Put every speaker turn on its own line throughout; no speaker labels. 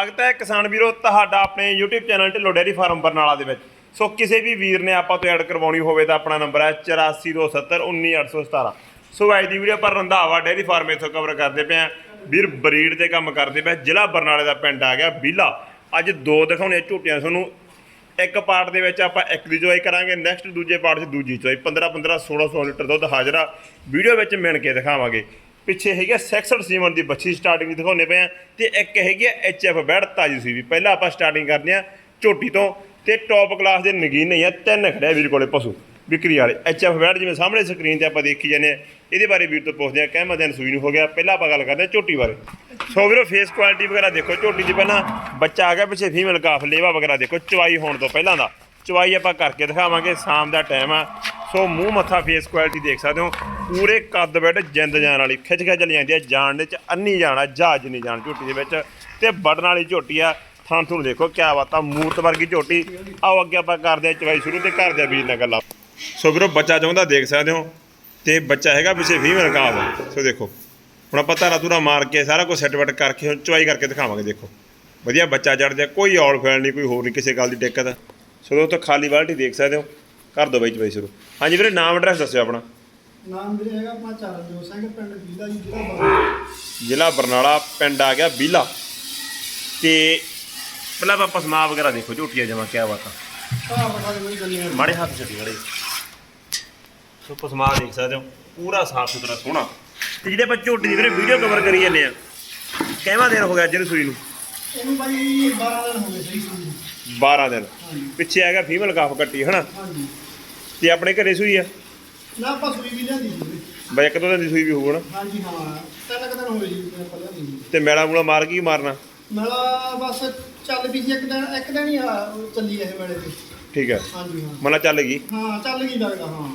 ਸਵਾਗਤ ਹੈ ਕਿਸਾਨ ਵੀਰੋ ਤੁਹਾਡਾ ਆਪਣੇ YouTube channel Dhillon dairy farm Barnala ਦੇ ਵਿੱਚ। ਸੋ ਕਿਸੇ ਵੀ ਵੀਰ ਨੇ ਆਪਾਂ ਤੋਂ ਐਡ ਕਰਵਾਉਣੀ ਹੋਵੇ ਤਾਂ ਆਪਣਾ ਨੰਬਰ ਹੈ 8427191817 ਸੋ ਅੱਜ ਦੀ ਵੀਡੀਓ ਪਰ ਰੰਧਾਵਾ ਡੇਅਰੀ ਫਾਰਮ ਇਥੋਂ ਕਵਰ ਕਰਦੇ ਪਏ ਆ ਵੀਰ ਬਰੀਡ ਤੇ ਕੰਮ ਕਰਦੇ ਪਏ, ਜ਼ਿਲ੍ਹਾ ਬਰਨਾਲੇ ਦਾ ਪਿੰਡ ਆ ਗਿਆ, ਬੀਲਾ। ਅੱਜ ਦੋ ਦਿਖਾਉਣੇ ਆ ਝੂਟੀਆਂ ਤੁਹਾਨੂੰ। ਇੱਕ ਪਾਰਟ ਦੇ ਵਿੱਚ ਆਪਾਂ ਇੱਕ ਦੀ ਚੋਈ ਕਰਾਂਗੇ ਨੈਕਸਟ ਦੂਜੇ ਪਾਰਟ 'ਚ ਦੂਜੀ ਚੋਈ 15 15 1600 ਲੀਟਰ ਦੁੱਧ ਹਾਜ਼ਰਾ। ਵੀਡੀਓ ਵਿੱਚ ਮਿਣ ਕੇ ਦਿਖਾਵਾਂਗੇ। ਪਿੱਛੇ ਹੈਗੀ ਆ ਸੈਕਸਡ ਸੀਮਨ ਦੀ ਬੱਚੀ ਸਟਾਰਟਿੰਗ ਦਿਖਾਉਣੇ ਪਏ ਆ ਤੇ ਇੱਕ ਹੈਗੀ ਆ ਐਚਐਫ ਬੈੜ ਤਾਜੀ ਸੀ ਵੀ, ਪਹਿਲਾਂ ਆਪਾਂ ਸਟਾਰਟਿੰਗ ਕਰਦੇ ਆ ਝੋਟੀ ਤੋਂ ਤੇ ਟੌਪ ਕਲਾਸ ਦੇ ਨਗੀਨ ਨਹੀਂ ਆ ਤਿੰਨ ਖੜਿਆ ਵੀਰ ਕੋਲੇ ਪਸ਼ੂ, ਵਿਕਰੀ ਵਾਲੇ। ਐਚਐਫ ਬੈੜ ਜਿਵੇਂ ਸਾਹਮਣੇ ਸਕਰੀਨ ਤੇ ਆਪਾਂ ਦੇਖੀ ਜਾਂਦੇ ਆ, ਇਹਦੇ ਬਾਰੇ ਵੀਰ ਤੋਂ ਪੁੱਛਦੇ ਆ, ਕਹਿਮਾ ਦਿਨ ਸੂਈ ਨੂੰ ਹੋ ਗਿਆ, ਪਹਿਲਾਂ ਆਪਾਂ ਗੱਲ ਕਰਦੇ ਆ ਝੋਟੀ ਬਾਰੇ। ਸੋ ਵੀਰੋ ਫੇਸ ਕੁਆਲਿਟੀ ਵਗੈਰਾ ਦੇਖੋ, ਝੋਟੀ ਦੀ ਪਹਿਲਾਂ ਬੱਚਾ ਆ ਗਿਆ, ਪਿੱਛੇ ਫੀਮੇਲ ਕਾਫ ਲੇਵਾ ਵਗੈਰਾ ਦੇਖੋ, ਚਵਾਈ ਹੋਣ ਤੋਂ ਪਹਿਲਾਂ ਦਾ। ਚਵਾਈ ਆਪਾਂ ਕਰਕੇ ਦਿਖਾਵਾਂਗੇ, ਸ਼ਾਮ ਦਾ ਟਾਈਮ ਆ ਸੋ ਮੂੰਹ ਮੱਥਾ ਫੇਸ ਕੁਆਲਿਟੀ ਦੇਖ ਸਕਦੇ ਹੋ। ਪੂਰੇ ਕੱਦ ਬੈਠ ਜਿੰਦ ਜਾਣ ਵਾਲੀ। ਖਿੱਚ ਖਿੱਚ ਲਈ ਜਾਂਦੀ ਹੈ। ਜਾਣ ਦੇ ਚ ਅੰਨੀ ਜਾਣਾ ਜਹਾਜ਼ ਨਹੀਂ ਜਾਣ। ਝੋਟੀ ਦੇ ਵਿੱਚ ਤੇ ਬਟਨ ਵਾਲੀ ਝੋਟੀ ਆ। ਥਾਂ ਤੁਹਾਨੂੰ ਦੇਖੋ, ਕਿਆ ਬਾਤਾਂ ਮੂਰਤ ਵਰਗੀ ਝੋਟੀ। ਆਓ ਅੱਗੇ ਆਪਾਂ ਕਰਦੇ ਆ ਚਵਾਈ ਸ਼ੁਰੂ ਤੇ ਕਰਦੇ ਆ ਵੀਰ ਨਾਲ ਗੱਲਾਂ। ਸੋ ਵੀਰੋ, ਬੱਚਾ ਚਾਹੁੰਦਾ ਦੇਖ ਸਕਦੇ ਹੋ। ਤੇ ਬੱਚਾ ਹੈਗਾ ਪਿੱਛੇ ਫੀਮੇਲ ਕਾਫ ਸੋ ਦੇਖੋ, ਹੁਣ ਆਪਾਂ ਧਾਰਾ ਧੂਰਾ ਮਾਰ ਕੇ ਸਾਰਾ ਕੁਝ ਸੈੱਟ ਵਟ ਕਰਕੇ ਹੁਣ ਚਵਾਈ ਕਰਕੇ ਦਿਖਾਵਾਂਗੇ, ਦੇਖੋ। ਵਧੀਆ ਬੱਚਾ ਚੜ੍ਹਦਾ, ਕੋਈ ਔਲ ਫੈਲ ਨਹੀਂ, ਕੋਈ ਹੋਰ ਨਹੀਂ, ਕਿਸੇ ਗੱਲ ਦੀ ਦਿੱਕਤ। ਸੋ ਦੋਸਤੋ, ਖਾਲੀ ਬਾਲਟੀ ਦੇਖ ਸਕਦੇ ਹੋ। ਕਰ ਦੋ ਬਾਈ ਚੁਆਈ ਸ਼ੁਰੂ। ਹਾਂਜੀ ਵੀਰੇ ਨਾਮ ਐਡਰੈਸ ਦੱਸਿਓ ਆਪਣਾ।
ਨਾਮ ਵੀਰੇ ਹੈਗਾ ਆਪਣਾ ਚਰਨਜੋਤ ਸਿੰਘ ਪਿੰਡ ਬੀਲਾ ਜੀ ਜਿਹੜਾ ਬਾਬਾ
ਜ਼ਿਲ੍ਹਾ ਬਰਨਾਲਾ ਪਿੰਡ ਆ ਗਿਆ ਬੀਲਾ। ਤੇ ਪਹਿਲਾਂ ਆਪਾਂ ਪਸਮਾ ਵਗੈਰਾ ਦੇਖੋ ਝੂਠੀਆਂ ਜਮਾ ਕਿਆ ਬਾਤ
ਦੇ ਬਈ ਗੰਨੇ
ਮਾੜੇ ਹੱਥ ਛੱਡੀ ਮਾੜੇ ਸੋ ਪਸਮਾ ਦੇਖ ਸਕਦੇ ਹੋ। ਪੂਰਾ ਸਾਫ਼ ਸੁਥਰਾ ਸੋਹਣਾ। ਤੇ ਜਿਹੜੇ ਆਪਾਂ ਝੋਟੀ ਦੀ ਵੀਰੇ ਵੀਡੀਓ ਕਵਰ ਕਰੀ ਜਾਂਦੇ ਆ ਕਿੰਨਾ ਦਿਨ ਹੋ ਗਿਆ ਨੂੰ ਸੂਈ ਨੂੰ?
ਇਹਨੂੰ ਬਾਈ 12 ਦਿਨ ਹੋ ਗਏ ਸਹੀ ਸੂਈ
12 ਦਿਨ।
ਹਾਂਜੀ।
ਪਿੱਛੇ ਹੈਗਾ ਫੀਮੇਲ ਕਾਫ ਕੱਟੀ ਹਨਾ?
ਹਾਂਜੀ।
ਤੇ ਆਪਣੇ ਘਰੇ ਸੂਈ ਆ?
ਨਾ ਆਪਾਂ ਸੂਈ ਵੀ ਲਿਆਂਦੀ ਸੀ। ਵੀਰੇ।
ਬਈ ਇੱਕ ਦੋ ਦਿਨ ਦੀ ਸੂਈ ਵੀ ਹੋਊ ਨਾ
ਹਾਂਜੀ ਹਾਂ। ਤਿੰਨ ਕੁ ਦਿਨ ਹੋਏ ਜੀ ਪਹਿਲਾਂ ਦੀ
ਤੇ ਮੈਲਾ ਮੂਲਾ ਮਾਰ ਕੇ ਮਾਰਨਾ?
ਮੇਲਾ ਬਸ ਚੱਲ ਵੀ ਸੀ ਇੱਕ ਦਿਨ ਇੱਕ ਦਿਨ ਹੀ ਆ ਉਹ ਚੱਲੀ ਇਹ ਵੇਲੇ ਤੇ।
ਠੀਕ ਹੈ
ਹਾਂਜੀ ਹਾਂ।
ਮਨ ਲਾ ਚੱਲ ਗਈ?
ਹਾਂ ਚੱਲ ਗਈ ਲੱਗਦਾ ਹਾਂ।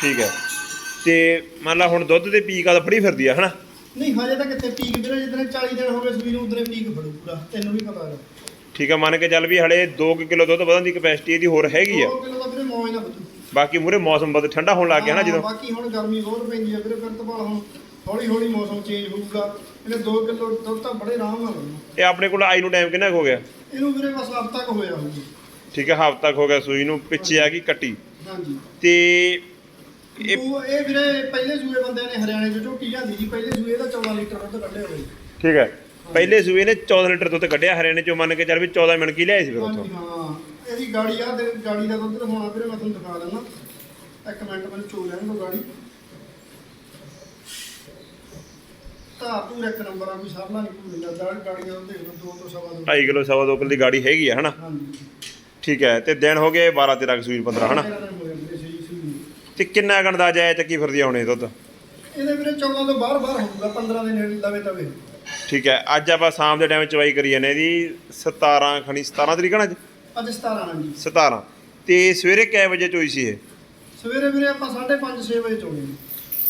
ਠੀਕ ਹੈ ਤੇ ਮੰਨ ਲਾ ਹੁਣ ਦੁੱਧ ਦੇ ਪੀਕ ਆ ਤਾਂ ਫੜੀ ਫਿਰਦੀ ਆ ਹਨਾ?
ਨਹੀਂ ਹਜੇ ਤਾਂ ਕਿੱਥੇ ਪੀਕ ਵੀਰੇ ਜਿੱਦਣ 40 ਦਿਨ ਹੋ ਗਏ ਸੂਈ ਨੂੰ ਉਧਰੇ ਪੀਕ ਫੜੂ ਪੂਰਾ। ਤੈਨੂੰ ਵੀ ਪਤਾ ਹੈ
ਠੀਕ ਹੈ ਮੰਨ ਕੇ ਚੱਲ ਵੀ ਹਲੇ 2 ਕਿਲੋ ਦੁੱਧ ਵਧਣ ਦੀ ਕਪੈਸਿਟੀ ਇਹਦੀ ਹੋਰ ਹੈਗੀ ਆ।
ਉਹ ਕਿਲੋ ਦਾ ਵੀਰੇ ਮੌਜ ਨਾ ਬਚੂ
ਬਾਕੀ ਮੂਰੇ ਮੌਸਮ ਬਦ ਠੰਡਾ ਹੋਣ ਲੱਗ ਗਿਆ ਨਾ ਜਦੋਂ।
ਬਾਕੀ ਹੁਣ ਗਰਮੀ ਬਹੁਤ ਪੈਂਦੀ ਹੈ ਵੀਰੇ ਫਿਰ ਤੋਂ ਬਾਅਦ ਹੁਣ ਹੌਲੀ ਹੌਲੀ ਮੌਸਮ ਚੇਂਜ ਹੋਊਗਾ। ਇਹਨੇ 2 ਕਿਲੋ ਦੁੱਧ ਤਾਂ ਬੜੇ ਆਰਾਮ ਨਾਲ
ਇਹ ਆਪਣੇ ਕੋਲ ਆਈ ਨੂੰ ਟਾਈਮ ਕਿੰਨਾ ਕੁ ਹੋ ਗਿਆ?
ਇਹਨੂੰ ਵੀਰੇ ਬਸ ਹਫ਼ਤਾ ਤੱਕ ਹੋਇਆ ਹੋਊਗਾ।
ਠੀਕ ਹੈ ਹਫ਼ਤਾ ਕੁ ਹੋ ਗਿਆ ਸੂਈ ਨੂੰ ਪਿੱਛੇ ਆ ਗਈ ਕੱਟੀ।
ਹਾਂਜੀ।
ਤੇ ਇਹ
ਉਹ ਇਹ ਵੀਰੇ ਪਹਿਲੇ ਸੂਏ ਬੰਦਿਆਂ ਨੇ ਹਰਿਆਣੇ ਚ ਝੋਟੀ ਜਾਂਦੀ ਸੀ ਪਹਿਲੇ ਸੂਏ ਦਾ 14 ਲੀਟਰ ਦੁੱਧ ਕੱਢਿਆ ਹੋਇਆ ਜੀ।
ਠੀਕ ਹੈ ਪਹਿਲੇ ਸੂਏ ਨੇ 14 ਲੀਟਰ ਦੁੱਧ ਕੱਢਿਆ ਹਰਿਆਣੇ ਚੋਂ ਮੰਨ ਕੇ ਚੱਲ ਵੀ 14 ਮਿੰਟ ਕੀ ਲਿਆਏ ਸੀ ਫਿਰ ਉੱਥੋਂ?
ਹਾਂਜੀ ਹਾਂ। ਇਹਦੀ ਗਾੜੀ ਆ ਤੇ ਗਾੜੀ ਦਾ ਦੁੱਧ ਦਿਖਾਉਣਾ ਵੀਰੇ ਮੈਂ ਤੁਹਾਨੂੰ ਦਿਖਾ ਦਿੰਦਾ। ਇੱਕ ਮਿੰਟ ਮੈਨੂੰ ਚੋ ਲੈਣ ਦੋ ਗਾੜੀ। ਤਾਂ ਤੂੰ ਇੱਕ ਨੰਬਰ ਆ ਕੋਈ ਸਾਹਮਣਾ ਨਹੀਂ ਕੋਈ ਲੱਗਦਾ ਗਾੜੀ ਦਾ ਦੁੱਧ ਦੇਖ ਲਓ ਦੋ ਤੋਂ ਸਵਾ ਦੋ।
2.5 ਕਿਲੋ ਸਵਾ ਦੋ ਕਿਲੋ ਦੀ ਗਾੜੀ ਹੈਗੀ ਆ ਹਨਾ?
ਹਾਂਜੀ।
ਠੀਕ ਹੈ ਤੇ ਦਿਨ ਹੋ ਗਏ 12 13 ਕੁ ਸੂਈ 15 ਹਨਾ?
ਤੇਰਾਂ ਦਿਨ ਹੋ ਜਾਂਦੇ ਸਹੀ ਸਹੀ
ਤੇ ਕਿੰਨਾ ਕੁ ਅੰਦਾਜ਼ਾ ਹੈ ਚੱਕੀ ਫਿਰਦੀ ਆਉਣੇ ਦੁੱਧ?
ਇਹਦੇ ਵੀਰੇ 14 ਤੋਂ ਬਾਹਰ ਬਾਹਰ ਹੋਊਗਾ 15 ਦੇ ਨੇੜੇ ਲਵੇ ਤਵੇ
ਠੀਕ ਹੈ ਅੱਜ ਆਪਾਂ ਸ਼ਾਮ ਦੇ ਟਾਈਮ ਚਵਾਈ ਕਰੀ ਜਾਂਦੇ ਇਹਦੀ 17 ਖਣੀ 17 ਤਰੀਕ ਨਾ ਅੱਜ?
ਅੱਜ 17 ਹਾਂਜੀ।
17 ਤੇ ਸਵੇਰੇ ਕਿੰਨੇ ਵਜੇ ਚੋਈ ਸੀ ਇਹ?
ਸਵੇਰੇ ਵੀਰੇ ਆਪਾਂ 5:30 6 ਵਜੇ ਚੋਣੇ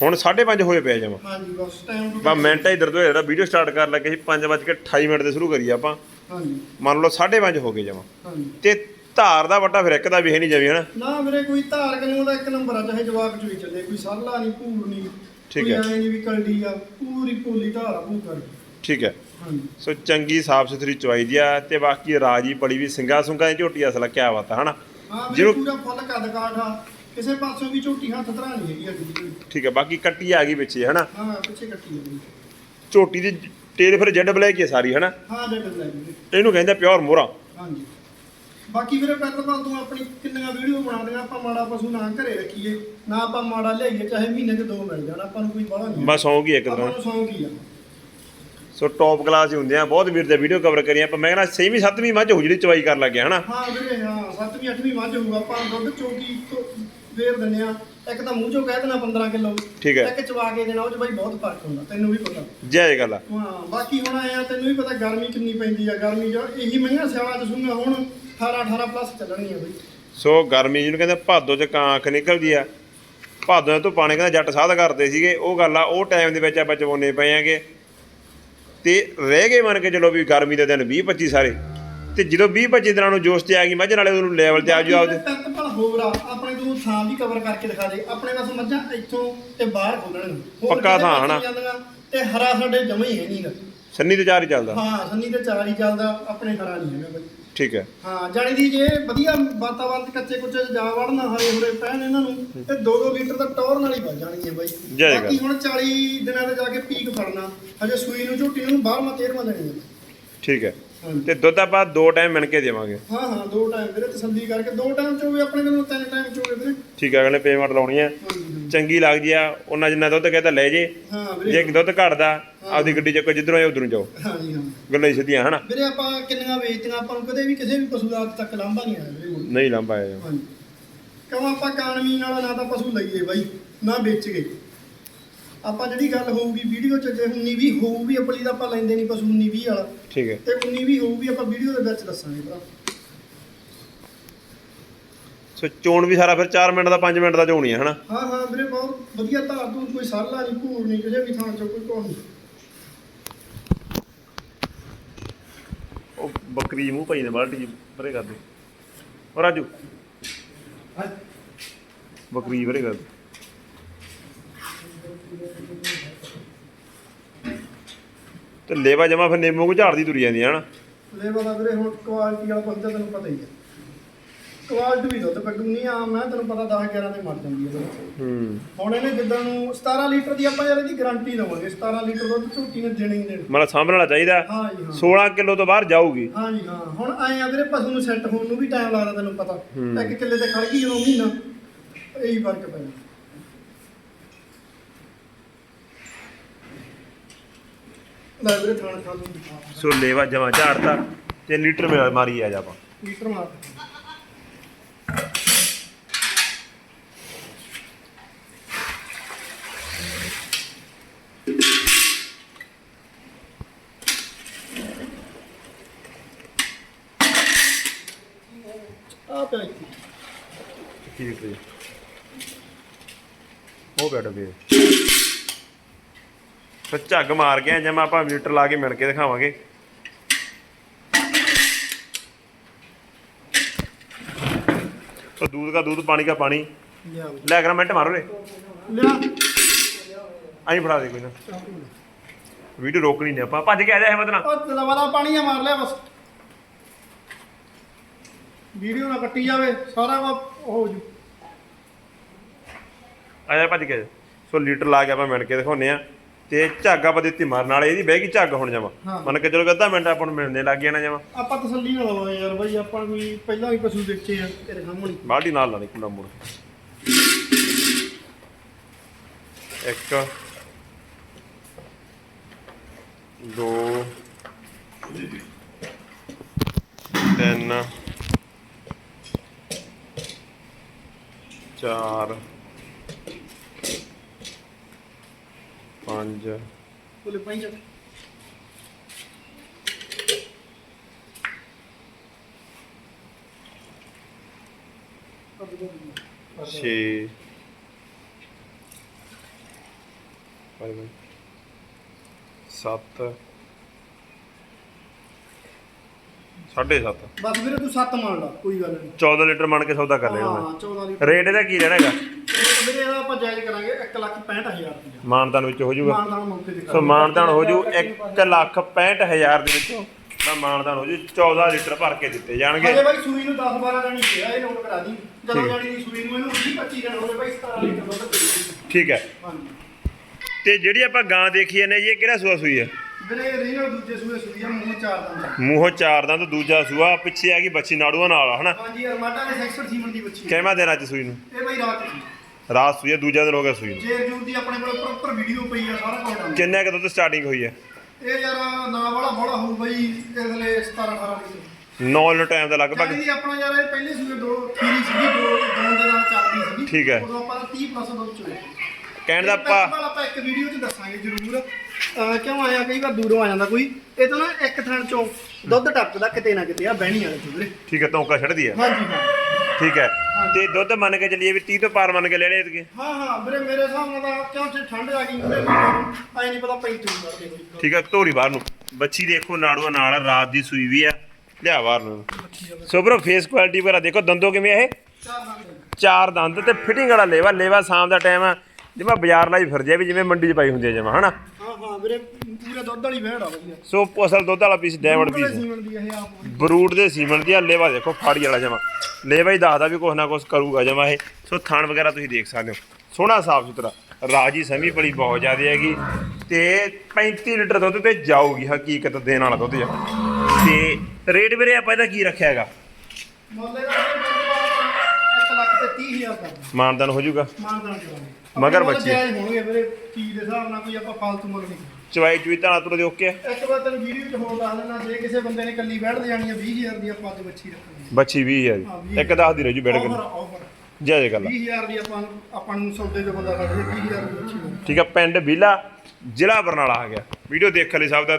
ਹੁਣ 5:30 ਹੋਏ ਪਿਆ ਜਮਾ।
ਹਾਂਜੀ ਬਸ ਟਾਈਮ ਟੂ
ਬਾ ਮਿੰਟ ਹੀ ਦਰਦ ਹੋਇਆ ਜਿਹੜਾ ਵੀਡੀਓ ਸਟਾਰਟ ਕਰਨ ਲੱਗੇ ਸੀ 5:28 ਮਿੰਟ ਤੇ ਸ਼ੁਰੂ ਕਰੀਏ ਆਪਾਂ।
ਹਾਂਜੀ।
ਮੰਨ ਲਓ 5:30 ਹੋ ਗਏ ਜਮਾ।
ਹਾਂਜੀ।
ਤੇ ਧਾਰ ਦਾ ਵੱਟਾ ਫਿਰ ਇੱਕ ਦਾ ਵੀ ਹੈ ਨਹੀਂ ਜਮੀ ਹਨਾ?
ਨਾ ਵੀਰੇ ਕੋਈ ਧਾਰ ਕਨੂੰ ਦਾ ਇੱਕ ਨੰਬਰ ਆ ਚਾਹੇ ਜਵਾਬ ਚ ਵੀ ਚੱਲੇ ਕੋਈ ਸਾਲਾ ਨਹੀਂ ਭੂਰ ਨਹੀਂ
ਠੀਕ
ਕੋਈ
ਹੈ।
ਐਂ ਨਹੀਂ ਵੀ ਕਲਡੀ ਆ ਪੂਰੀ ਭੋਲੀ ਧਾਰ ਆ ਭੂ ਕਰ
ਠੀਕ ਹੈ।
ਹਾਂਜੀ
ਸੋ ਚੰਗੀ ਸਾਫ਼ ਸੁਥਰੀ ਚਵਾਈ ਦੀ ਆ ਤੇ ਬਾਕੀ ਰਾਜੀ ਪੜੀ ਵੀ ਸਿੰਗਾ ਸੁੰਗਾ ਦੀ ਝੋਟੀ ਅਸਲ ਕਿਆ ਬਾਤ ਹਨਾ?
ਹਾਂ ਵੀਰੇ
ਜਿਹਨੂੰ-
ਪੂਰਾ ਫੁੱਲ ਕੱਦ ਕਾਠ ਆ। ਕਿਸੇ ਪਾਸੋਂ ਵੀ ਝੋਟੀ ਹੱਥ ਧਰਾ ਨਹੀਂ ਹੈਗੀ ਅੱਜ ਦੀ
ਠੀਕ ਹੈ ਬਾਕੀ ਕੱਟੀ ਆ ਗਈ ਵਿੱਚੇ ਹਨਾ?
ਹਾਂ ਪਿੱਛੇ ਕੱਟੀ ਆ ਵੀਰੇ।
ਝੋਟੀ ਦੀ ਟੇਲ ਫਿਰ ਜੱਡ ਬਲੈਕ ਹੀ ਆ ਸਾਰੀ ਹਨਾ?
ਹਾਂ ਡੱਡ ਲੈ ਵੀਰੇ
ਇਹਨੂੰ ਕਹਿੰਦੇ ਪਿਓਰ ਮੋਹਰਾ।
ਹਾਂਜੀ। ਬਾਕੀ ਵੀਰੇ ਪਹਿਲਾਂ ਤਾਂ ਤੂੰ ਆਪਣੀ ਕਿੰਨੀਆਂ ਵੀਡੀਓ ਬਣਾ ਦੇਗਾ ਆਪਾਂ ਮਾੜਾ ਪਸ਼ੂ ਨਾ ਘਰੇ ਰੱਖੀਏ ਨਾ ਆਪਾਂ ਮਾੜਾ ਲਿਆਈਏ ਚਾਹੇ ਮਹੀਨੇ 'ਚ ਦੋ ਮਿਲ ਜਾਣ ਆਪਾਂ ਨੂੰ ਕੋਈ ਬਾਹਲਾ ਨਹੀਂ।
ਬਸ ਹੋਊਗੀ ਇੱਕ
ਆਪਾਂ
ਤਰ੍ਹਾਂ।
ਨੂੰ ਸੌਂਕ ਹੀ ਆ।
ਸੋ ਟੌਪ ਕਲਾਸ ਹੀ ਹੁੰਦੇ ਆ ਬਹੁਤ ਵੀਰ ਦੇ ਵੀਡੀਓ ਕਵਰ ਕਰੀਆਂ ਆਪਾਂ। ਮੈਂ ਕਹਿੰਦਾ 6ਵੀਂ 7ਵੀਂ ਮੱਝ ਹੋਊ ਜਿਹੜੀ ਚਵਾਈ ਕਰਨ ਲੱਗੇ ਹਨਾ?
ਹਾਂ ਵੀਰੇ ਹਾਂ 7ਵੀਂ 8ਵੀਂ ਮੱਝ ਹੋਊਗਾ ਆਪਾਂ ਦੁੱਧ ਚੋਕੀ ਤੋਂ ਫੇਰ ਦਿੰਨੇ ਆ। ਇੱਕ ਤਾਂ ਮੂੰਹ ਚੋਂ ਕਹਿ ਦੇਣਾ 15 ਕਿਲੋ।
ਠੀਕ ਹੈ।
ਇੱਕ ਚਵਾ ਕੇ ਦੇਣਾ ਉਹ ਚ ਬਾਈ ਬਹੁਤ ਫ਼ਰਕ ਹੁੰਦਾ ਤੈਨੂੰ ਵੀ ਪਤਾ।
ਜੈ ਗੱਲ ਆ।
ਹਾਂ ਬਾਕੀ ਹੁਣ ਆਇਆ ਤੈਨੂੰ ਵੀ ਪਤਾ ਗਰਮੀ ਕਿੰਨੀ ਪੈਂਦੀ ਆ ਗਰਮੀ ਜੋ ਇਹੀ ਮਹੀਨਾ ਸਿਆਲਾਂ ਚ ਸੂਗਾ ਹੁਣ 18 18 ਪਲੱਸ ਚੱਲਣੀ ਆ ਬਈ।
ਸੋ ਗਰਮੀ ਜਿਹਨੂੰ ਕਹਿੰਦੇ ਭਾਦੋ ਚ ਕਾਂ ਅੱਖ ਨਿਕਲਦੀ ਆ। ਭਾਦੋ ਤੋਂ ਪਾਣੀ ਕਹਿੰਦਾ ਜੱਟ ਸਾਧ ਕਰਦੇ ਸੀਗੇ ਉਹ ਗੱਲ ਆ ਉਹ ਟਾਈਮ ਦੇ ਵਿੱਚ ਆਪਾਂ ਚਵਾਉਣੇ ਪਏ ਆਂਗੇ। ਤੇ ਰਹਿ ਗਏ ਮੰਨ ਕੇ ਚਲੋ ਵੀ ਗਰਮੀ ਦੇ ਦਿਨ 20 25 ਸਾਰੇ। ਤੇ ਜਦੋਂ 20 25 ਦਿਨਾਂ ਨੂੰ ਜੋਸ਼ ਤੇ ਆ ਗਈ ਮੱਝ ਨਾਲੇ ਉਹਨੂੰ ਲੈਵਲ ਤੇ ਆ ਜੂ ਆਪਦੇ।
ਤੱਕ ਭਲ ਆ ਆਪਣੇ ਤੂੰ ਥਾਂ ਵੀ ਕਵਰ ਕਰਕੇ ਦਿਖਾ ਦੇ। ਆਪਣੇ ਬਸ ਮੱਝਾਂ ਇੱਥੋਂ ਤੇ ਬਾਹਰ ਖੋਲਣ।
ਪੱਕਾ ਥਾਂ ਹਨਾ।
ਤੇ ਹਰਾ ਸਾਡੇ ਜਮਾ ਹੀ ਹੈ ਨਹੀਂਗਾ
ਸੰਨੀ ਤੇ ਚਾਰ ਹੀ ਚੱਲਦਾ?
ਹਾਂ ਸੰਨੀ ਤੇ ਚਾਰ ਹੀ ਚੱਲਦਾ ਆਪਣੇ ਹਰਾ ਨਹੀਂ ਹੈਗਾ ਬਾਈ
ਠੀਕ ਹੈ।
ਹਾਂ ਜਾਣੀ ਦੀ ਜੇ ਵਧੀਆ ਵਾਤਾਵਰਨ ਚ ਕੱਚੇ ਕੁੱਚੇ ਚ ਜਾ ਵੜਨਾ ਹਰੇ ਹੁਰੇ ਪੈਣ ਇਹਨਾਂ ਨੂੰ ਤੇ 2-2 ਲੀਟਰ ਦਾ ਟੌਰ ਨਾਲ ਹੀ ਵੱਜ ਜਾਣਗੇ ਬਾਈ।
ਜਾਏਗਾ।
ਬਾਕੀ ਹੁਣ 40 ਦਿਨਾਂ ਤੇ ਜਾ ਕੇ ਪੀਕ ਫੜਨਾ ਹਜੇ ਸੂਈ ਨੂੰ ਝੋਟੀ ਨੂੰ 12ਵਾਂ 13ਵਾਂ ਦੇਣੀ ਹੈ
ਠੀਕ ਹੈ।
ਹਾਂਜੀ
ਤੇ ਦੁੱਧ ਆਪਾਂ ਦੋ ਟਾਈਮ ਮਿਣ ਕੇ ਦੇਵਾਂਗੇ।
ਹਾਂ ਹਾਂ ਦੋ ਟਾਈਮ ਵੀਰੇ ਤਸੱਲੀ ਕਰਕੇ ਦੋ ਟਾਈਮ ਚੋਵੇ ਆਪਣੇ ਕੋਲੋਂ ਤਿੰਨ ਟਾਈਮ ਚੋਵੇ ਵੀਰੇ।
ਠੀਕ ਹੈ ਅਗਲੇ ਪੇਮੈਂਟ ਲਾਉਣੀ ਹੈ। ਚੰਗੀ ਲੱਗਦੀ ਆ ਉਹਨਾਂ ਜਿੰਨਾ ਦੁੱਧ ਕਹਿੰਦਾ ਲੈ ਜੇ।
ਹਾਂ
ਜੇ
ਵੀਰੇ
ਦੁੱਧ ਘਟਦਾ ਆਪਦੀ ਗੱਡੀ ਚੱਕੋ ਜਿੱਧਰੋਂ ਆਏ ਉਧਰੋਂ ਜਾਓ।
ਹਾਂਜੀ ਹਾਂ।
ਗੱਲਾਂ ਹੀ ਸਿੱਧੀਆਂ ਹਨਾ?
ਵੀਰੇ ਆਪਾਂ ਕਿੰਨੀਆਂ ਵੇਚਤੀਆਂ ਆਪਾਂ ਨੂੰ ਕਦੇ ਵੀ ਕਿਸੇ ਵੀ ਪਸ਼ੂ ਦਾ ਅੱਜ ਤੱਕ ਲਾਂਭਾ ਨਹੀਂ ਆਇਆ ਵੀਰੇ ਕੋਲ।
ਨਹੀਂ ਲੰਬਾ ਆਇਆ।
ਹਾਂਜੀ ਕਿਉਂ ਆਪਾਂ ਕਾਨਮੀਨ ਵਾਲਾ ਨਾ ਤਾਂ ਪਸ਼ੂ ਲਈਏ ਬਾਈ ਨਾ ਵੇਚ ਗਏ ਆਪਾਂ ਜਿਹੜੀ ਗੱਲ ਹੋਊਗੀ ਵੀਡੀਓ ਚ ਜੇ 19 ਵੀ ਹੋਊ ਵੀ ਆਪਣੀ ਤਾਂ ਆਪਾਂ ਲੈਂਦੇ ਨਹੀਂ ਪਸ਼ੂ 19 20 ਵਾਲਾ।
ਠੀਕ ਹੈ।
ਤੇ 19 ਵੀ ਹੋਊ ਵੀ ਆਪਾਂ ਵੀਡੀਓ ਦੇ ਵਿੱਚ ਦੱਸਾਂਗੇ ਭਰਾ।
ਸੋ ਚੋਣ ਵੀ ਸਾਰਾ ਫਿਰ 4 ਮਿੰਟ ਦਾ 5 ਮਿੰਟ ਦਾ ਚੋਣੀ ਹੈ ਹਨਾ?
ਹਾਂ ਹਾਂ ਵੀਰੇ ਬਹੁਤ ਵਧੀਆ ਧਾਰ ਤੂੰ ਕੋਈ ਸਰਲਾ ਨਹੀਂ ਭੂਰ ਨਹੀਂ ਕਿਸੇ ਵੀ ਥਾਂ ਚੋਂ ਕੋਈ ਕੋਹ ਨਹੀਂ।
ਉਹ ਬੱਕਰੀ ਮੂੰਹ ਪਈ ਨੇ ਬਾਲਟੀ ਪਰੇ ਕਰ ਦੇ। ਉਹ ਰਾਜੂ। ਬੱਕਰੀ ਪਰੇ ਕਰ ਦੇ। ਤੇ ਲੇਵਾ ਜਮਾ ਫਿਰ ਨਿੰਮੂ ਕੋ ਝਾੜਦੀ ਤੁਰੀ ਜਾਂਦੀ ਹੈ ਹਨਾ?
ਲੇਵਾ ਦਾ ਵੀਰੇ ਹੁਣ ਕੁਆਲਿਟੀ ਵਾਲਾ ਤਾਂ ਤੈਨੂੰ ਪਤਾ ਹੀ ਹੈ ਕੁਆਲਿਟੀ ਵੀ ਦੁੱਧ ਨਹੀਂ ਆ ਮੈਂ ਤੈਨੂੰ ਪਤਾ 10 11 ਤੇ ਮਰ ਜਾਂਦੀ ਹੈ ਵੀਰੇ।
ਹੂੰ
ਹੁਣ ਇਹਨੇ ਜਿੱਦਾਂ ਨੂੰ 17 ਲੀਟਰ ਦੀ ਆਪਾਂ ਯਾਰ ਇਹਦੀ ਗਾਰੰਟੀ ਦਵਾਂਗੇ 17 ਲੀਟਰ ਦੁੱਧ ਝੂਟੀ ਨੇ ਦੇਣੀ ਹੀ ਦੇਣੀ।
ਮਤਲਬ ਸਾਂਭਣ ਵਾਲਾ ਚਾਹੀਦਾ।
ਹਾਂ ਜੀ ਹਾਂ।
16 ਕਿਲੋ ਤੋਂ ਬਾਹਰ ਜਾਊਗੀ।
ਹਾਂ ਜੀ ਹਾਂ। ਹੁਣ ਆਏ ਆ ਵੀਰੇ ਪਸ਼ੂ ਨੂੰ ਸੈੱਟ ਹੋਣ ਨੂੰ ਵੀ ਟਾਈਮ ਲੱਗਦਾ ਤੈਨੂੰ ਪਤਾ। ਇੱਕ ਕਿੱਲੇ ਤੇ ਖੜ ਗਈ ਜਦੋਂ ਮਹੀਨਾ। ਇਹੀ ਫ਼ਰਕ ਪੈਣਾ ਲੈ ਵੀਰੇ ਥਾਣ ਖਾ ਲੂੰ ਦਿਖਾ
ਸੋ ਲੇਵਾ ਜਮਾ ਝਾੜਤਾ ਤੇ ਲੀਟਰ ਮੇਰਾ ਮਾਰੀ ਆ ਜਾ ਆਪਾਂ।
ਲੀਟਰ ਮਾਰ ਆ ਪਿਆ ਇੱਥੇ
ਕੀ ਲੀਟਰ ਜੀ ਉਹ ਬੈਠ ਗਏ ਫਿਰ ਝੱਗ ਮਾਰ ਕੇ ਜਮਾ ਆਪਾਂ ਲੀਟਰ ਲਾ ਕੇ ਮਿਣ ਕੇ ਦਿਖਾਵਾਂਗੇ तो दूध का दूध पानी का पानी
ਲਿਆ ਵੀਰੇ।
ਲੈ ਕਰ ਮਿੰਟ ਮਾਰੋ ਰੇ
ਲਿਆ
ਆਈ ਫੜਾ ਦੇ ਕੋਈ ਨਾ ਵੀਡੀਓ ਰੋਕਣੀ ਨਹੀਂ ਆਪਾਂ ਭੱਜ ਕੇ ਆ ਜਾ ਹਿੰਮਤ ਨਾਲ
ਉਹ ਤਲਾ ਵਾਲਾ ਵੀਡੀਓ ਨਾ ਕੱਟੀ ਜਾਵੇ ਸਾਰਾ ਕੁਝ ਹੋ ਜੂ।
ਆ ਜਾ ਭੱਜ ਕੇ। ਸੋ ਲੀਟਰ ਲਾ ਕੇ ਆਪਾਂ ਮਿਣ ਕੇ ਦਿਖਾਉਨੇ ਆ ਤੇ ਝੱਗ ਆਪਾਂ ਦਿੱਤੀ ਮਾਰਨ ਨਾਲ ਇਹਦੀ ਬਹਿ ਗਈ ਝੱਗ ਹੁਣ ਜਾਵਾ
ਹਾਂ।
ਮੰਨ ਕੇ ਚਲੋ ਅੱਧਾ ਮਿੰਟ ਆਪਾਂ ਨੂੰ ਮਿਲਣੇ ਲੱਗ ਗਿਆ ਨਾ ਜਾਵਾ
ਆਪਾਂ ਤਸੱਲੀ ਨਾਲ ਲਵਾਂਗੇ ਯਾਰ ਬਾਈ ਆਪਾਂ ਕੋਈ ਪਹਿਲਾਂ ਵੀ ਪਸ਼ੂ ਦੇਖੇ ਆ ਤੇਰੇ ਸਾਹਮਣੇ।
ਬਾਲਟੀ ਨਾਲ ਲਾ ਦੇ ਕੁੰਡਾ ਮੋੜ ਇੱਕ ਦੋ ਤਿੰਨ ਚਾਰ ਪੰਜ।
ਬੋਲੇ ਚੱਕ
ਛੇ। ਪੰਜ। ਸੱਤ। ਸਾਢੇ ਸੱਤ।
ਬਸ ਵੀਰੇ ਤੂੰ ਸੱਤ ਮੰਨ ਲਾ ਕੋਈ ਗੱਲ ਨਹੀਂ।
14 ਲੀਟਰ ਮੰਨ ਕੇ ਸੌਦਾ ਕਰ ਲੈਣਾ
ਹਾਂ 14 ਲੀਟਰ।
ਰੇਟ ਇਹਦਾ ਕੀ ਰਹਿਣਾ ਹੈਗਾ?
ਵੀਰੇ ਇਹਦਾ ਆਪਾਂ ਜਾਇਜ਼ ਕਰਾਂਗੇ 1 ਲੱਖ 65000 ਰੁਪਇਆ।
ਮਾਨਦਾਨ ਵਿੱਚ ਹੋ ਜਾਊਗਾ।
ਮਾਨਦਾਨ ਮੌਕੇ ਤੇ
ਸੋ ਮਾਨਦਾਨ ਹੋ ਜੂ 1 ਲੱਖ 65000 ਦੇ ਵਿੱਚੋਂ ਤਾਂ ਮਾਨਦਾਨ ਹੋ ਜੂ 14 ਲੀਟਰ ਭਰ ਕੇ ਦਿੱਤੇ ਜਾਣਗੇ।
ਹਜੇ ਬਾਈ ਸੂਈ ਨੂੰ 10 12 ਦਿਨ ਹੀ ਪਿਆ ਇਹ ਨੋਟ ਕਰਾ ਦੀ। ਜਦੋਂ। ਜਾਣੀ ਦੀ ਸੂਈ ਨੂੰ ਇਹਨੂੰ 20 25 ਦਿਨ ਹੋ ਗਏ ਬਾਈ 17 ਲੀਟਰ ਦੁੱਧ
ਠੀਕ ਹੈ। ਤੇ ਜਿਹੜੀ ਆਪਾਂ ਗਾਂ ਦੇਖੀ ਨੇ ਇਹ ਕਿਹੜਾ ਸੂਆ ਸੂਈ ਹੈ?
ਵੀਰੇ ਦੂਜੇ ਸੂਏ ਮੂੰਹ ਚਾਰ ਦੰਦ
ਮੂੰਹੋਂ ਚਾਰ ਦੰਦ ਦੂਜਾ ਸੂਆ ਪਿੱਛੇ ਆ ਗਈ ਬੱਚੀ ਨਾੜੂਆਂ ਨਾਲ ਹਨਾ?
ਹਾਂਜੀ ਅਰਮਾਟਾ ਦੇ ਸੈਕਸਰ ਸੀਮਨ ਦੀ ਬੱਚੀ।
ਕਿਵੇਂ ਦੇਣਾ ਚ ਸੂਈ ਨੂੰ?
ਇਹ ਬਾਈ ਰਾਤ ਦੀ।
ਰਾਤ ਸੂਈ ਹੈ, ਦੂਜਾ ਦਿਨ ਹੋ ਗਿਆ ਸੂਈ ਨੂੰ।
ਜੇਰ ਜੂਰ ਦੀ ਆਪਣੇ ਕੋਲ ਪ੍ਰੋਪਰ ਵੀਡੀਓ ਪਈ ਆ ਸਾਰਾ ਕੁਝ ਆਉਂਦਾ
ਕਿੰਨੇ ਕੁ ਦੁੱਧ ਸਟਾਰਟਿੰਗ ਹੋਈ ਹੈ
ਇਹ ਯਾਰ ਨਾ ਵਾਲਾ ਬੋਲਾ ਹੋਊ ਬਾਈ ਇਹਦੇ 17 18 ਲੀਟਰ
9 ਲੀਟਰ ਟਾਈਮ ਦਾ ਲਗਭਗ।
ਕਹਿੰਦੀ ਆਪਣਾ ਯਾਰ ਇਹ ਪਹਿਲੇ ਸੂਏ ਦੋ ਖੀਰੀ ਸੀਗੀ ਦੋ ਦੋ ਦੇ ਨਾਲ ਚੱਲਦੀ ਸੀਗੀ।
ਠੀਕ ਹੈ।
ਉਦੋਂ ਆਪਾਂ 30 ਪਲੱਸ ਦੁੱਧ ਚੋਏ
ਕਹਿਣ ਦਾ
ਆਪਾਂ ਇੱਕ ਵੀਡੀਓ 'ਚ ਦੱਸਾਂਗੇ ਜ਼ਰੂਰ। ਅਹ ਕਿਉਂ ਆਇਆ ਕਈ ਵਾਰ ਦੂਰੋਂ ਆ ਜਾਂਦਾ ਕੋਈ। ਇਹ ਤਾਂ ਨਾ ਇੱਕ ਥਣ ਚੋਂ ਦੁੱਧ ਟੱਪਦਾ ਕਿਤੇ ਨਾ ਕਿਤੇ ਆ ਬਹਿਣੀ ਵਾਲੇ ਚ ਵੀਰੇ
ਠੀਕ ਹੈ ਧੌਂਕਾ ਛੱਡਦੀ ਹੈ
ਹਾਂਜੀ ਹਾਂ।
ਠੀਕ ਹੈ ਤੇ ਦੁੱਧ ਮੰਨ ਕੇ ਚੱਲੀਏ ਵੀ 30 ਤੋਂ ਪਾਰ ਮੰਨ ਕੇ ਲੈਣੇ ਇਤਕੇ
ਹਾਂ ਹਾਂ ਵੀਰੇ ਮੇਰੇ ਹਿਸਾਬ ਨਾਲ ਤਾਂ ਕਿਉਂ ਜੇ ਠੰਡ ਆ ਗਈ? ਵੀਰੇ ਆਈ ਨਹੀਂ ਪਤਾ ਪਈ ਤੂੰ ਕਰਦੇ ਕੋਈ
ਠੀਕ ਹੈ ਧੋਰੀ ਬਾਹਰ ਨੂੰ। ਬੱਚੀ ਦੇਖੋ ਨਾੜੂਆਂ ਨਾਲ ਰਾਤ ਦੀ ਸੂਈ ਵੀ ਆ। ਲਿਆ ਬਾਹਰ ਨੂੰ। ਸੋ ਬਰੋ ਫੇਸ ਕੁਆਲਿਟੀ ਵਗੈਰਾ ਦੇਖੋ ਦੰਦੋਂ ਕਿਵੇਂ ਆ ਇਹ?
ਚਾਰ ਦੰਦ
ਚਾਰ ਦੰਦ ਤੇ ਫਿਟਿੰਗ ਵਾਲਾ ਲੇਵਾ। ਲੇਵਾ ਸ਼ਾਮ ਦਾ ਟਾਈਮ ਆ। ਜਿਵੇਂ ਬਾਜ਼ਾਰ ਲਾਈ ਫਿਰਦੇ ਆ ਵੀ ਜਿਵੇਂ ਮੰਡੀ 'ਚ ਪਾਈ ਹੁੰਦੀ ਆ ਜਿਵੇਂ ਹਨਾ?
ਵੀਰੇ ਪੂਰੇ ਦੁੱਧ ਵਾਲੀ ਵਹਿੜ ਆ ਵਧੀਆ।
ਸੋ ਅਸਲ ਦੁੱਧ ਵਾਲਾ ਪੀਸ ਡਾਇਮੰਡ ਪੀਸ
ਸੀਮਨ ਦੀ ਇਹ ਆਪ। ਪੂਰੀ।
ਬਰੂਟ ਦੇ ਸੀਮਨ ਦੀ ਆ ਲੇਵਾ ਦੇਖੋ ਫਾੜੀ ਵਾਲਾ ਜਮਾ। ਲੇਵਾ ਹੀ ਦੱਸਦਾ ਵੀ ਕੁਛ ਨਾ ਕੁਛ ਕਰੂਗਾ ਜਮਾ ਇਹ। ਸੋ ਥਣ ਵਗੈਰਾ ਤੁਸੀਂ ਦੇਖ ਸਕਦੇ ਹੋ। ਸੋਹਣਾ ਸਾਫ਼ ਸੁਥਰਾ। ਰਾਜੀ ਸਮੀ ਬੜੀ ਬਹੁਤ ਜ਼ਿਆਦਾ ਹੈਗੀ। ਤੇ 35 ਲੀਟਰ ਦੁੱਧ ਤੇ ਜਾਊਗੀ ਹਕੀਕਤ ਦੇਣ ਵਾਲਾ ਦੁੱਧ ਆ। ਤੇ ਰੇਟ ਵੀਰੇ ਆਪਾਂ ਇਹਦਾ ਕੀ ਰੱਖਿਆ ਹੈਗਾ?
ਮੁੱਲ ਇਹਦਾ 1 ਲੱਖ ਤੇ 30 ਹਜ਼ਾਰ ਦਾ
ਮਾਨਦਾਨ ਹੋ ਜਾਊਗਾ।
ਮਾਨਦਾਨ ਕਰਾਂਗੇ।
ਮਗਰ ਬੱਚੇ।
ਹੋਣਗੇ ਵੀਰੇ ਚੀਜ਼ ਦੇ ਹਿਸਾਬ ਨਾਲ ਕੋਈ ਆਪਾਂ ਫਾਲਤੂ ਮੁੱਲ ਨਹੀਂ
ਚਵਾਈ ਚੁਈ ਤਾਂ ਤੁਰ ਦੇ ਓਕੇ?
ਇੱਕ ਵਾਰ ਤੈਨੂੰ ਵੀਡੀਓ 'ਚ ਹੋਰ ਦੱਸ ਦੇਣਾ ਜੇ ਕਿਸੇ ਬੰਦੇ ਨੇ ਕੱਲੀ ਬੈਠ ਜਾਣੀ ਆ 20000 ਦੀ ਆਪਾਂ ਅੱਜ ਬੱਚੀ ਰੱਖਣੀ
ਬੱਚੀ 20000
ਹਾਂ,
ਦੀ ਇੱਕ ਦੱਸ ਦੀ ਰਹਿ ਜੂ ਬੈਠ ਕੇ।
ਆਫਰ
ਜੈ ਜੈ ਗੱਲ ਆ।
20000 ਦੀ ਆਪਾਂ ਆਪਾਂ ਨੂੰ ਸੌਦੇ 'ਚ ਬੰਦਾ ਕੱਢ ਦੇ 20000 ਦੀ ਬੱਚੀ।
ਠੀਕ ਆ ਪਿੰਡ ਬੀਲਾ ਜ਼ਿਲ੍ਹਾ ਬਰਨਾਲਾ ਆ ਗਿਆ। ਵੀਡੀਓ ਦੇਖਣ ਲਈ ਸਭ ਦਾ